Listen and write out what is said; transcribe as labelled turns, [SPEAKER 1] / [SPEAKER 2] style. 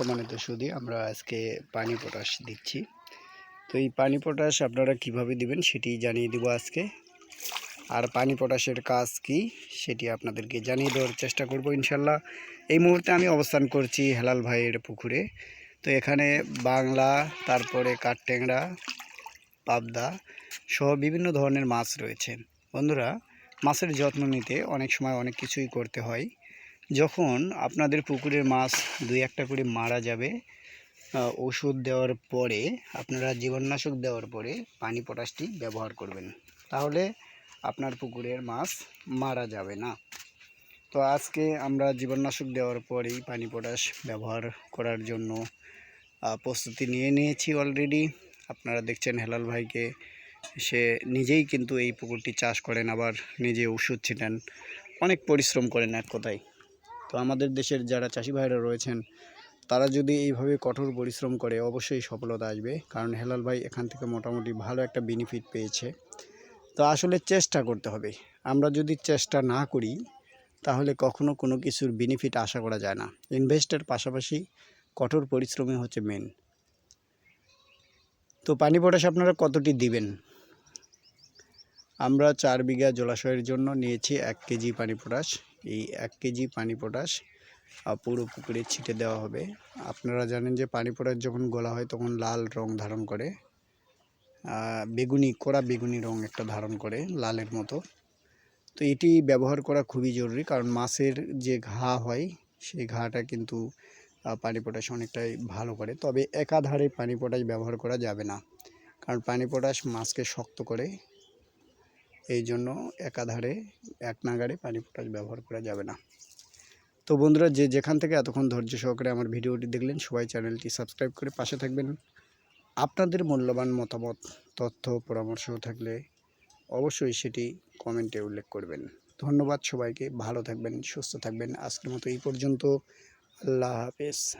[SPEAKER 1] সম্মানিত সুদি আমরা আজকে পানি পটাশ দিচ্ছি। তো এই পানি পটাশ আপনারা কীভাবে দিবেন সেটি জানিয়ে দেবো আজকে। আর পানি পটাশের কাজ কি সেটি আপনাদেরকে জানিয়ে দেওয়ার চেষ্টা করব ইনশাল্লাহ। এই মুহূর্তে আমি অবস্থান করছি হেলাল ভাইয়ের পুকুরে। তো এখানে বাংলা, তারপরে কাঠটেংরা পাবদা সহ বিভিন্ন ধরনের মাছ রয়েছে। বন্ধুরা, মাছের যত্ন নিতে অনেক সময় অনেক কিছুই করতে হয়। যখন আপনাদের পুকুরের মাছ দুই একটা করে মারা যাবে ওষুধ দেওয়ার পরে, আপনারা জীবাণুনাশক দেওয়ার পরে পানি পটাশটি ব্যবহার করবেন। তাহলে আপনার পুকুরের মাছ মারা যাবে না। তো আজকে আমরা জীবাণুনাশক দেওয়ার পরেই পানি পটাশ ব্যবহার করার জন্য প্রস্তুতি নিয়ে নিয়েছি অলরেডি আপনারা দেখছেন হেলাল ভাইকে, সে নিজেই কিন্তু এই পুকুরটি চাষ করেন, আবার নিজে ওষুধ ছিটান। অনেক পরিশ্রম করেন এক কথায়। তো আমাদের দেশের যারা চাষি ভাইরা রয়েছেন, তারা যদি এইভাবে কঠোর পরিশ্রম করে, অবশ্যই সফলতা আসবে। কারণ হেলাল ভাই এখান থেকে মোটামুটি ভালো একটা বেনিফিট পেয়েছে। তো আসলে চেষ্টা করতে হবে। আমরা যদি চেষ্টা না করি, তাহলে কখনো কোনো কিছুর বেনিফিট আশা করা যায় না। ইনভেস্টের পাশাপাশি কঠোর পরিশ্রমই হচ্ছে মেন তো পানি পটাশ আপনারা কতটি দিবেন? আমরা চার বিঘা জলাশয়ের জন্য নিয়েছি এক কেজি পানি পটাশ। এই এক কেজি পানি পটাশ পুরো পুকুরে ছিটে দেওয়া হবে। আপনারা জানেন যে পানি পটাশ যখন গলা হয় তখন লাল রং ধারণ করে বেগুনি, কড়া বেগুনি রং একটা ধারণ করে লালের মতো। তো এটি ব্যবহার করা খুবই জরুরি কারণ মাছের যে ঘা হয়, সেই ঘাটা কিন্তু পানি পটাশ অনেকটাই ভালো করে। তবে একাধারে পানি পটাশ ব্যবহার করা যাবে না। কারণ পানি পটাশ মাছকে শক্ত করে এই জন্য একাধারে এক নাগারে পানি পটাশ ব্যবহার করা যাবে না। তো বন্ধুরা, যে যেখান থেকে এতক্ষণ ধৈর্য সহকারে আমার ভিডিওটি দেখলেন, সবাই চ্যানেলটি সাবস্ক্রাইব করে পাশে থাকবেন। আপনাদের মূল্যবান মতামত, তথ্য, পরামর্শ থাকলে অবশ্যই সেটি কমেন্টে উল্লেখ করবেন। ধন্যবাদ সবাইকে, ভালো থাকবেন, সুস্থ থাকবেন। আজকের মতো এই পর্যন্ত। আল্লাহ হাফেজ।